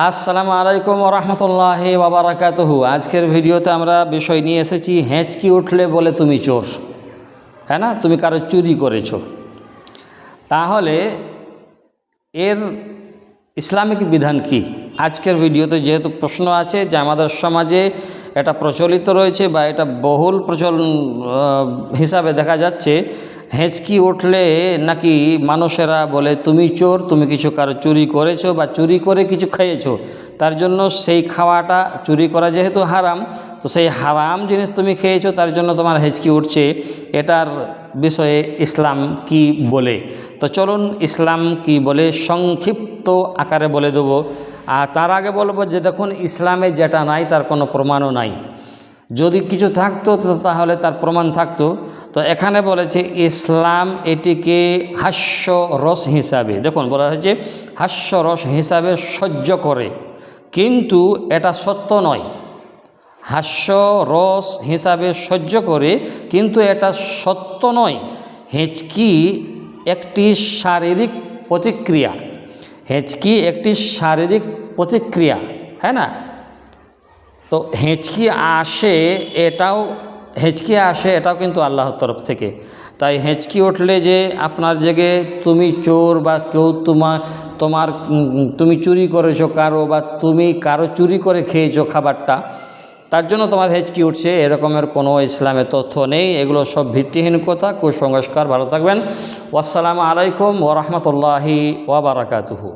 আসসালামু আলাইকুম রহমতুল্লাহ বাবারাকাতহু আজকের ভিডিওতে আমরা বিষয় নিয়ে এসেছি, হেঁচকি উঠলে বলে তুমি চোর। হ্যাঁ না? তুমি কারও চুরি করেছ। তাহলে এর ইসলামিক বিধান কি? আজকের ভিডিওতে যেহেতু প্রশ্ন আছে যে আমাদের সমাজে এটা প্রচলিত রয়েছে বা এটা বহুল প্রচলন হিসাবে দেখা যাচ্ছে। হেঁচকি উঠলে নাকি মানুষেরা বলে, তুমি চোর, তুমি কিছু কারও, চুরি করেছ বা চুরি করে কিছু খেয়েছো। তার জন্য সেই খাওয়াটা চুরি করা যেহেতু হারাম, তো সেই হারাম জিনিস তুমি খেয়েছো, তার জন্য তোমার হেঁচকি উঠছে। এটার বিষয়ে ইসলাম কি বলে? তো চলুন ইসলাম কি বলে? সংক্ষিপ্ত আকারে বলে দেবো। আর তার আগে বলব যে দেখুন, ইসলামে যেটা নাই, তার কোনো প্রমাণও নাই। যদি কিছু থাকতো তাহলে তার প্রমাণ থাকতো। তো এখানে বলেছে, ইসলাম এটিকে হাস্য রস হিসাবে, দেখুন, বলা হয়েছে, হাস্য রস হিসাবে সহ্য করে। কিন্তু এটা সত্য নয়। হাস্য রস হিসাবে সহ্য করে, কিন্তু এটা সত্য নয়। হেঁচকি একটি শারীরিক প্রতিক্রিয়া। হেঁচকি একটি শারীরিক প্রতিক্রিয়া হ্যাঁ না? তো হেঁচকি আসে এটাও, হেঁচকি আসে এটাও কিন্তু আল্লাহর তরফ থেকে। তাই হেঁচকি উঠলে যে আপনার জেগে তুমি চোর বা কেউ তোমার তোমার তুমি চুরি করেছ কারও বা তুমি কারও চুরি করে খেয়েছো খাবারটা তার জন্য তোমার হেঁচকি উঠছে, এরকমের কোনো ইসলামের তথ্য নেই, এগুলো সব ভিত্তিহীন কথা, কুসংস্কার, ভালো থাকবেন। আসসালামু আলাইকুম ওরহমতুল্লাহি ওবরাকাতুহু